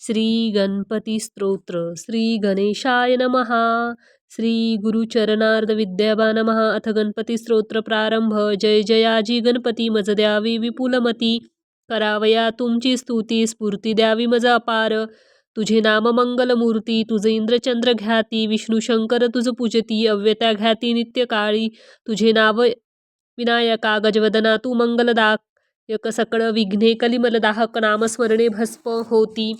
श्री गणपती स्तोत्र श्री गणेशाय नमहा श्री गुरुचरणार्द विद्याबा नमः अथ गणपती स्तोत्र प्रारंभ। जय जयाजी गणपती। मज द्यावी विपुलमती। करावया तुमची स्तुती। स्फूर्ती द्यावी मज अपार। तुझे नाम मंगलमूर्ती। तुझे इंद्रचंद्र घ्याती। विष्णू शंकर तुझ पूजती। अव्यता घ्याती नित्य काळी। तुझे नाव विनायका। गजवदना तू मंगलदायक सकळ विघ्ने कलिमलदाहक। नामस्मरणे भस्म होती।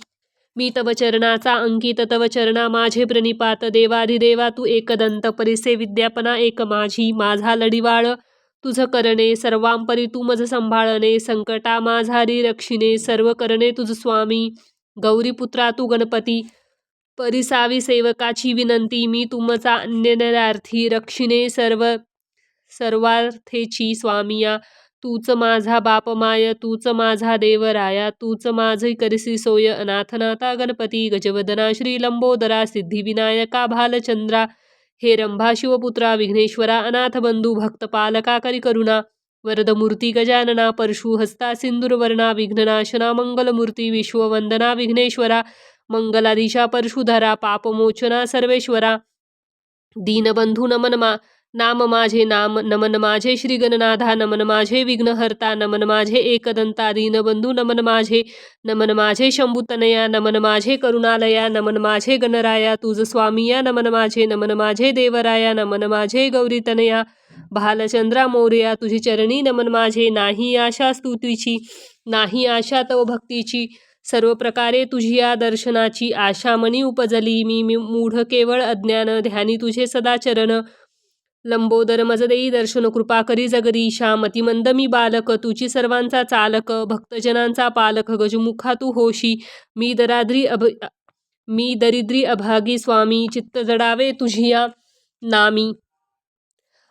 मी तव चरणाचा अंकित तव चरणा माझे प्रणिपात देवाधिदेवा तू एकदंत परिसे विद्यापना एक माझी माझा लढिवाळ. तुझ करणे सर्वांपरी तू मज संभाळणे संकटा माझारी रक्षिणे सर्व करणे तुझ स्वामी. गौरीपुत्रा तू गणपती. परिसावी सेवकाची विनंती मी तुमचा अन्यनरार्थी रक्षिणे सर्व सर्वार्थेची स्वामिया. तूच माझा बाप माय तूच माझा देवराया तूच माझी करसी सोय अनाथनाथा गणपती गजवदना श्री लंबोदरा सिद्धिविनायका भालचंद्रा हे रंभा शिवपुत्रा विघ्नेश्वरा अनाथ बंधू करी करुणा वरदमूर्ती गजानना परशु हस्ता सिंदूरवर्णा विघ्ननाशना मंगलमूर्ती विश्ववंदना विघ्नेश्वरा मंगलाधीशा परशुधरा पापमोचना सर्वेश्वरा दीनबंधू नमन मा नाम माझे नाम नमन माझे श्रीगणनाथा नमन माझे विघ्नहर्ता नमन माझे एकदंता दीनबंधू नमन माझे नमन माझे शंभुतनया नमन माझे करुणालया नमन माझे गणराया तुझ स्वामिया नमन माझे नमन माझे देवराया नमन माझे गौरीतनया भालचंद्रा मोर्या तुझी चरणी नमन माझे नाही आशा स्तुतीची नाही आशा तव भक्तीची सर्व प्रकारे तुझी या दर्शनाची आशामणी उपजली मी मी मूढ केवळ अज्ञान ध्यानी तुझे सदाचरण लंबोदर मजदेई दर्शन कृपा करी जगदीशा मतिमंद मी बालक तुझी सर्वांचा चालक भक्तजनांचा पालक गजमुखा तू होशी मी दराद्री अभ मी दरिद्री अभागी स्वामी चित्त जडावे तुझिया नामी.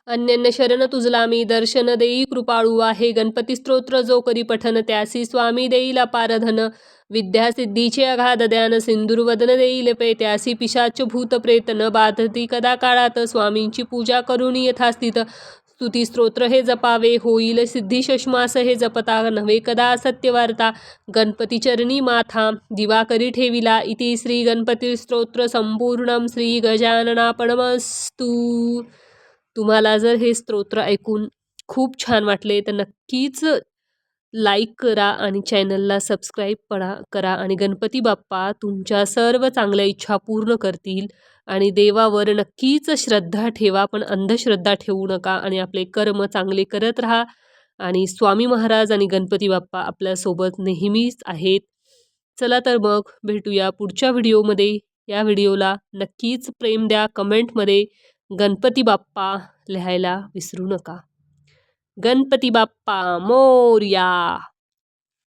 अन्यन्य शरण तुझला मी दर्शन देई कृपाळू आहे. गणपती स्तोत्र जो करी पठन त्यासी स्वामी देईल अपारधन विद्या सिद्धीचे अगाध ध्यान सिंदूरवदन देईल पे त्यासी पिशाच भूत प्रेत न बाधती कदा काळात स्वामींची पूजा करून यथास्थित. स्तुती स्तोत्र हे जपावे होईल सिद्धी शश्मास हे जपता. नव्हे कदा सत्यवार्ता गणपती चरणी माथा. दिवाकरी ठेविला इति श्री गणपती स्तोत्र संपूर्ण. श्री गजाननापणमस्तू. तुम्हाला जर हे स्तोत्र ऐकून खूप छान वाटले तर नक्कीच लाईक करा आणि चॅनलला सबस्क्राईब पडा करा आणि गणपती बाप्पा तुमच्या सर्व चांगल्या इच्छा पूर्ण करतील. आणि देवावर नक्कीच श्रद्धा ठेवा पण अंधश्रद्धा ठेवू नका आणि आपले कर्म चांगले करत राहा. आणि स्वामी महाराज आणि गणपती बाप्पा आपल्यासोबत नेहमीच आहेत. चला तर मग भेटूया पुढच्या व्हिडिओमध्ये या व्हिडिओला नक्कीच प्रेम द्या कमेंटमध्ये गणपती बाप्पा लिहायला विसरू नका. गणपती बाप्पा मोर्या!